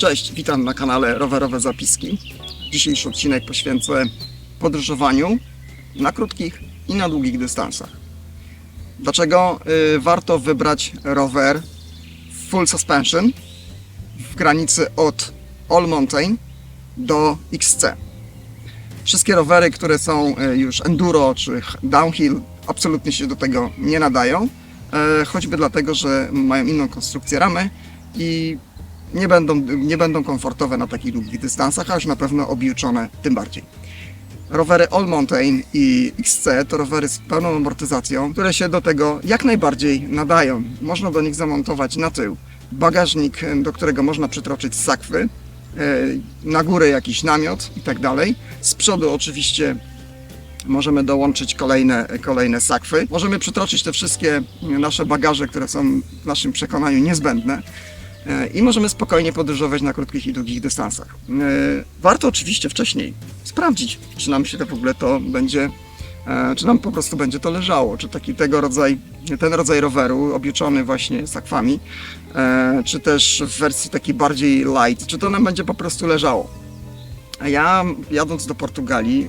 Cześć, witam na kanale Rowerowe Zapiski. Dzisiejszy odcinek poświęcę podróżowaniu na krótkich i na długich dystansach. Dlaczego y, warto wybrać rower full suspension w granicy od All Mountain do XC? Wszystkie rowery, które są y, już enduro czy downhill, absolutnie się do tego nie nadają, e, choćby dlatego, że mają inną konstrukcję ramy i nie będą, nie będą komfortowe na takich długich dystansach, a już na pewno objuczone tym bardziej. Rowery All Mountain i XC to rowery z pełną amortyzacją, które się do tego jak najbardziej nadają. Można do nich zamontować na tył bagażnik, do którego można przytroczyć sakwy, e, na górę jakiś namiot i tak dalej. Z przodu oczywiście możemy dołączyć kolejne, kolejne sakwy. Możemy przytroczyć te wszystkie nasze bagaże, które są w naszym przekonaniu niezbędne i możemy spokojnie podróżować na krótkich i długich dystansach. E, Warto oczywiście wcześniej sprawdzić, czy nam się to w ogóle to będzie, e, czy nam po prostu będzie to leżało, czy taki tego rodzaj, ten rodzaj roweru objuczony właśnie sakwami, e, czy też w wersji takiej bardziej light, czy to nam będzie po prostu leżało. Ja jadąc do Portugalii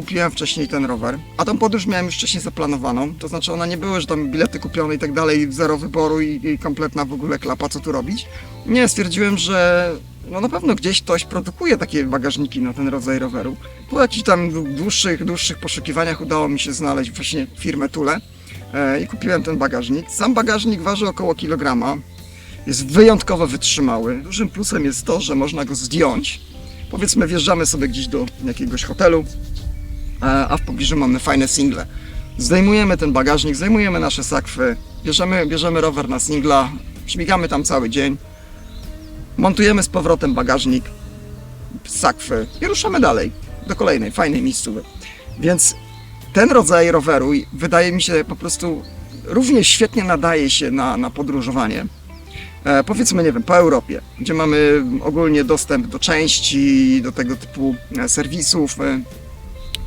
kupiłem wcześniej ten rower, a tą podróż miałem już wcześniej zaplanowaną, to znaczy ona nie była, że tam bilety kupione i tak dalej, zero wyboru i, i kompletna w ogóle klapa, co tu robić. Nie, stwierdziłem, że no na pewno gdzieś ktoś produkuje takie bagażniki na ten rodzaj roweru. Po jakichś tam dłuższych, dłuższych poszukiwaniach udało mi się znaleźć właśnie firmę Tule e, i kupiłem ten bagażnik. Sam bagażnik waży około kilograma, jest wyjątkowo wytrzymały. Dużym plusem jest to, że można go zdjąć. Powiedzmy, wjeżdżamy sobie gdzieś do jakiegoś hotelu, a a w pobliżu mamy fajne single. Zdejmujemy ten bagażnik, zdejmujemy nasze sakwy, bierzemy, bierzemy rower na singla, śmigamy tam cały dzień, montujemy z powrotem bagażnik, sakwy i ruszamy dalej do kolejnej fajnej miejscówy. Więc ten rodzaj roweru wydaje mi się po prostu równie świetnie nadaje się na, na podróżowanie. E, powiedzmy, nie wiem, po Europie, gdzie mamy ogólnie dostęp do części, do tego typu e, serwisów.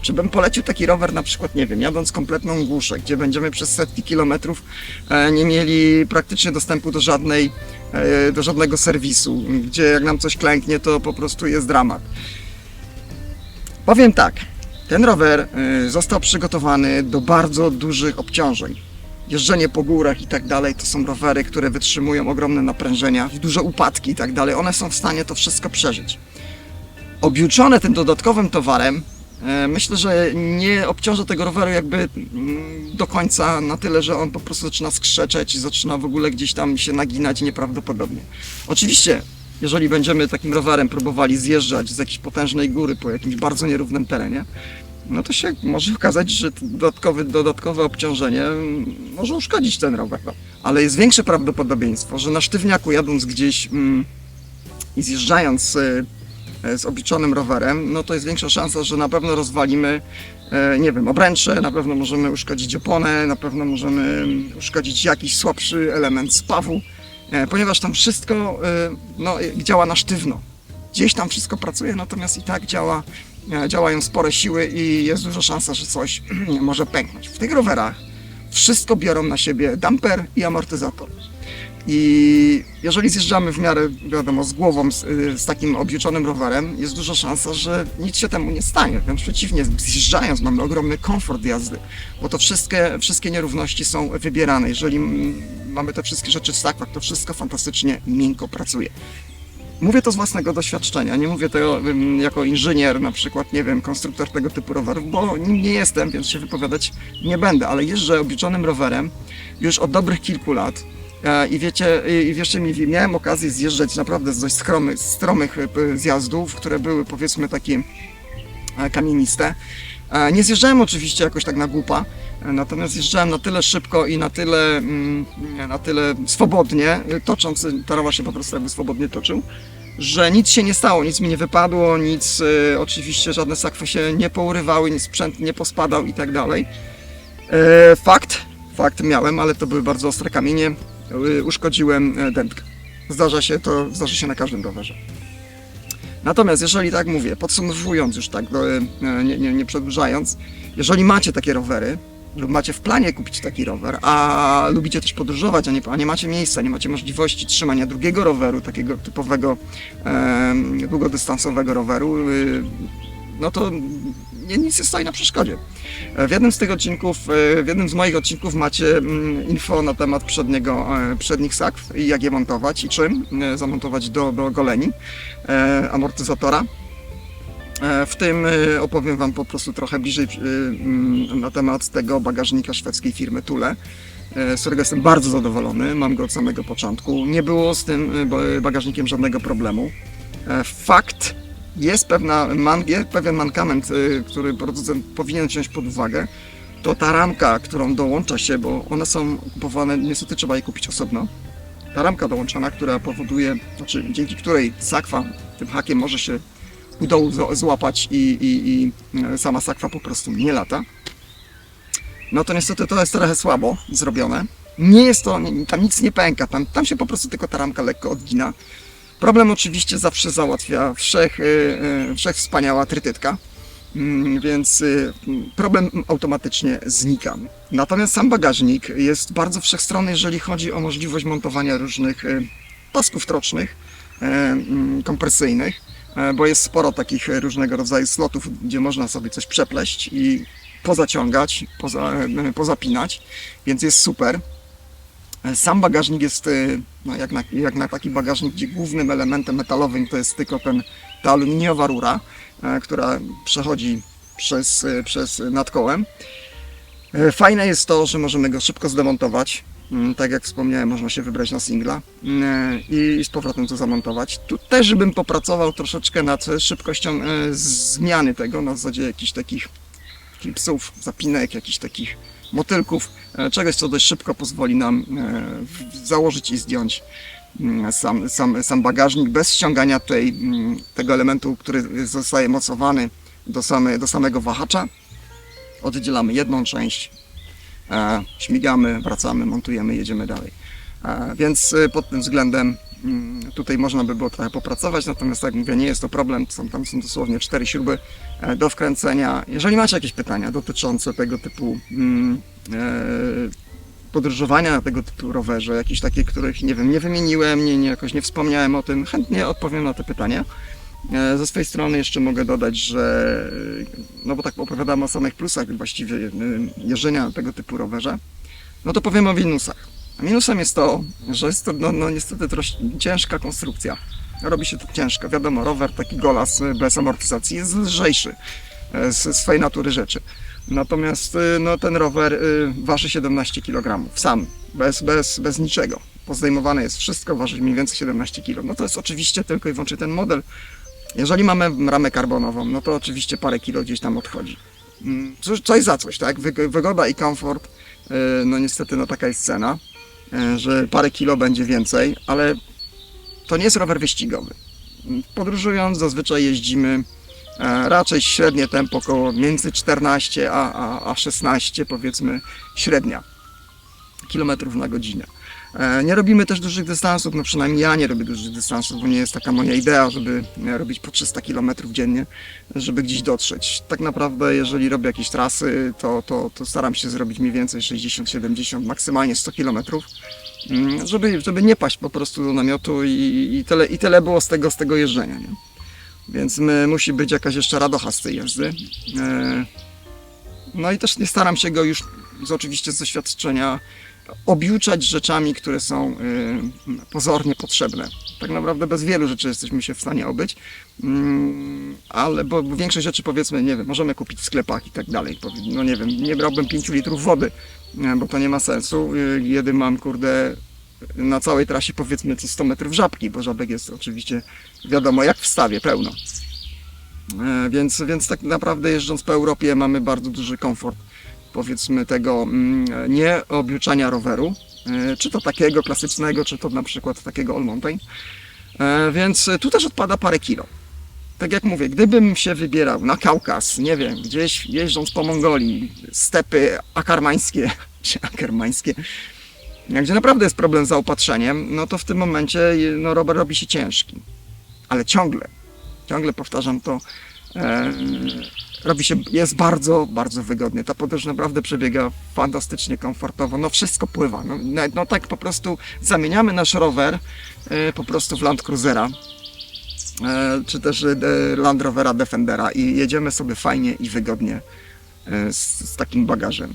Czy bym polecił taki rower na przykład, nie wiem, jadąc kompletną głuszę, gdzie będziemy przez setki kilometrów e, nie mieli praktycznie dostępu do żadnej, e, do żadnego serwisu, gdzie jak nam coś klęknie, to po prostu jest dramat. Powiem tak, ten rower e, został przygotowany do bardzo dużych obciążeń. Jeżdżenie po górach i tak dalej, to są rowery, które wytrzymują ogromne naprężenia, duże upadki i tak dalej. One są w stanie to wszystko przeżyć. Objuczone tym dodatkowym towarem, Myślę, że nie obciąża tego roweru jakby mm, do końca na tyle, że on po prostu zaczyna skrzeczeć i zaczyna w ogóle gdzieś tam się naginać nieprawdopodobnie. Oczywiście, jeżeli będziemy takim rowerem próbowali zjeżdżać z jakiejś potężnej góry po jakimś bardzo nierównym terenie, no to się może okazać, że dodatkowe, dodatkowe obciążenie mm, może uszkodzić ten rower. No. Ale jest większe prawdopodobieństwo, że na sztywniaku jadąc gdzieś mm, i zjeżdżając y, e, z obliczonym rowerem, no to jest większa szansa, że na pewno rozwalimy, e, nie wiem, obręcze, na pewno możemy uszkodzić oponę, na pewno możemy mm, uszkodzić jakiś słabszy element spawu, e, ponieważ tam wszystko e, no, e, działa na sztywno. Gdzieś tam wszystko pracuje, natomiast i tak działa, e, działają spore siły i jest duża szansa, że coś może pęknąć. W tych rowerach wszystko biorą na siebie damper i amortyzator. I jeżeli zjeżdżamy w miarę, wiadomo, z głową, z, y, z takim objuczonym rowerem, jest duża szansa, że nic się temu nie stanie. Wręcz przeciwnie, zjeżdżając mamy ogromny komfort jazdy, bo to wszystkie, wszystkie nierówności są wybierane. Jeżeli mamy te wszystkie rzeczy w sakwach, to wszystko fantastycznie miękko pracuje. Mówię to z własnego doświadczenia, nie mówię tego jako inżynier, na przykład, nie wiem, konstruktor tego typu rowerów, bo nim nie jestem, więc się wypowiadać nie będę, ale jeżdżę obliczonym rowerem już od dobrych kilku lat. E, I wiecie, i wierzcie mi, miałem okazję zjeżdżać naprawdę z dość stromych, e, zjazdów, które były powiedzmy takie e, kamieniste. Nie zjeżdżałem oczywiście jakoś tak na głupa, natomiast zjeżdżałem na tyle szybko i na tyle, mm, na tyle swobodnie, tocząc, ta rower się po prostu jakby swobodnie toczył, że nic się nie stało, nic mi nie wypadło, nic, oczywiście żadne sakwy się nie pourywały, nic sprzęt nie pospadał i tak dalej. Fakt, fakt miałem, ale to były bardzo ostre kamienie, uszkodziłem e, dętkę. Zdarza się, to zdarza się na każdym rowerze. Natomiast jeżeli tak mówię, podsumowując już tak, e, nie, nie, nie przedłużając, jeżeli macie takie rowery, lub macie w planie kupić taki rower, a lubicie też podróżować, a nie, a nie macie miejsca, nie macie możliwości trzymania drugiego roweru, takiego typowego em, długodystansowego roweru, y, no to nic nie stoi na przeszkodzie. E, W jednym z tych odcinków, e, w jednym z moich odcinków macie mm, info na temat przedniego, e, przednich sakw i jak je montować i czym zamontować do, do goleni amortyzatora. W tym opowiem Wam po prostu trochę bliżej mm, na temat tego bagażnika szwedzkiej firmy Thule, e, z którego jestem bardzo zadowolony. Mam go od samego początku. Nie było z tym ba- bagażnikiem żadnego problemu. Fakt, jest pewna man, jest pewien mankament, e, który producent powinien wziąć pod uwagę. To ta ramka, którą dołącza się, bo one są kupowane, niestety trzeba je kupić osobno. Ta ramka dołączona, która powoduje, znaczy dzięki której sakwa tym hakiem może się u dołu zła- złapać i, i, i e, sama sakwa po prostu nie lata. No to niestety to jest trochę słabo zrobione. Nie jest to, tam nic nie pęka, tam, tam się po prostu tylko ta ramka lekko odgina. Problem oczywiście zawsze załatwia wszech, y, y, wszech wspaniała trytytka, Mm, więc y, problem automatycznie znika. Natomiast sam bagażnik jest bardzo wszechstronny, jeżeli chodzi o możliwość montowania różnych pasków trocznych, mm, kompresyjnych, bo jest sporo takich różnego rodzaju slotów, gdzie można sobie coś przepleść i pozaciągać, poza, pozapinać, więc jest super. E, Sam bagażnik jest, e, no jak, na, jak na taki bagażnik, gdzie głównym elementem metalowym to jest tylko ten, ta aluminiowa rura, e, która przechodzi przez, e, przez nad kołem. E, Fajne jest to, że możemy go szybko zdemontować. Mm, Tak jak wspomniałem, można się wybrać na singla mm, i z powrotem to zamontować. Tu też bym popracował troszeczkę nad szybkością e, zmiany tego na zasadzie jakichś takich klipsów, zapinek, jakichś takich motylków, e, czegoś co dość szybko pozwoli nam e, założyć i zdjąć mm, sam, sam, sam bagażnik bez ściągania tej, mm, tego elementu, który zostaje mocowany do, same, do samego wahacza. Oddzielamy jedną część, e, śmigamy, wracamy, montujemy, jedziemy dalej. Więc pod tym względem tutaj można by było trochę popracować, natomiast tak jak mówię, nie jest to problem, są, tam są dosłownie cztery śruby e, do wkręcenia. Jeżeli macie jakieś pytania dotyczące tego typu mm, e, podróżowania na tego typu rowerze, jakieś takie, których nie wiem, nie wymieniłem, nie, nie jakoś nie wspomniałem o tym, chętnie odpowiem na te pytania. E, Ze swojej strony jeszcze mogę dodać, że no bo tak opowiadamy o samych plusach właściwie jeżdżenia na tego typu rowerze, no to powiem o minusach. Minusem jest to, że jest to no, no niestety troszkę ciężka konstrukcja. Robi się to ciężko. Wiadomo, rower taki golas e, bez amortyzacji jest lżejszy e, z swojej natury rzeczy. Natomiast e, no, ten rower e, waży 17 kg sam, bez, bez, bez niczego. Pozdejmowane jest wszystko, waży mniej więcej 17 kg. No to jest oczywiście tylko i wyłącznie ten model. Jeżeli mamy ramę karbonową, no to oczywiście parę kilo gdzieś tam odchodzi. Mm, Coś, za coś, tak? Wyg- Wygoda i komfort, no niestety no taka jest cena, że parę kilo będzie więcej, ale to nie jest rower wyścigowy. Podróżując zazwyczaj jeździmy e, raczej średnie tempo około między 14 a, a, a 16 powiedzmy średnia kilometrów na godzinę. E, Nie robimy też dużych dystansów, no przynajmniej ja nie robię dużych dystansów, bo nie jest taka moja idea, żeby e, robić po 300 km dziennie, żeby gdzieś dotrzeć. Tak naprawdę, jeżeli robię jakieś trasy, to, to, to staram się zrobić mniej więcej 60-70, maksymalnie 100 km, mm, żeby, żeby nie paść po prostu do namiotu i, i, tyle, i tyle było z tego, z tego jeżdżenia. Nie? Więc my, musi być jakaś jeszcze radocha z tej jazdy. E, No i też nie staram się go już z, oczywiście z doświadczenia objuczać rzeczami, które są y, pozornie potrzebne. Tak naprawdę bez wielu rzeczy jesteśmy się w stanie obyć, mm, ale bo większość rzeczy powiedzmy, nie wiem, możemy kupić w sklepach i tak dalej. No nie wiem, nie brałbym 5 litrów wody, bo to nie ma sensu, y, kiedy mam kurde na całej trasie powiedzmy co 100 metrów żabki, bo żabek jest oczywiście wiadomo jak w stawie, pełno. E, Więc, więc tak naprawdę jeżdżąc po Europie mamy bardzo duży komfort powiedzmy tego mm, nie objuczania roweru, e, czy to takiego klasycznego, czy to na przykład takiego all mountain. E, Więc tu też odpada parę kilo. Tak jak mówię, gdybym się wybierał na Kaukaz, nie wiem, gdzieś jeżdżąc po Mongolii, stepy akarmańskie, czy akermańskie, gdzie naprawdę jest problem z zaopatrzeniem, no to w tym momencie no, rower robi się ciężki. Ale ciągle, ciągle powtarzam to, e, robi się, jest bardzo, bardzo wygodnie. Ta podróż naprawdę przebiega fantastycznie, komfortowo. No wszystko pływa. No, no, tak po prostu zamieniamy nasz rower e, po prostu w Land Cruisera. E, czy też e, Land Rovera Defendera i jedziemy sobie fajnie i wygodnie z, z takim bagażem.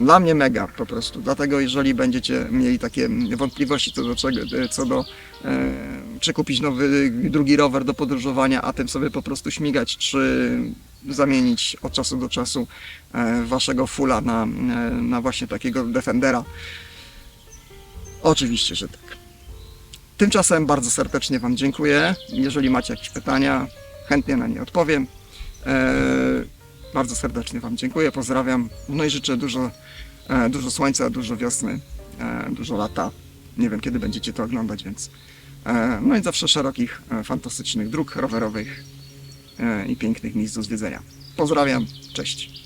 Dla mnie mega po prostu. Dlatego jeżeli będziecie mieli takie wątpliwości co do czego, co do e, czy kupić nowy, drugi rower do podróżowania, a tym sobie po prostu śmigać, czy zamienić od czasu do czasu e, waszego fulla na, e, na właśnie takiego Defendera. Oczywiście, że tak. Tymczasem bardzo serdecznie Wam dziękuję. Jeżeli macie jakieś pytania, chętnie na nie odpowiem. E, bardzo serdecznie Wam dziękuję, pozdrawiam. No i życzę dużo, dużo słońca, dużo wiosny, dużo lata. Nie wiem kiedy będziecie to oglądać, więc. No i zawsze szerokich, fantastycznych dróg rowerowych i pięknych miejsc do zwiedzenia. Pozdrawiam, cześć.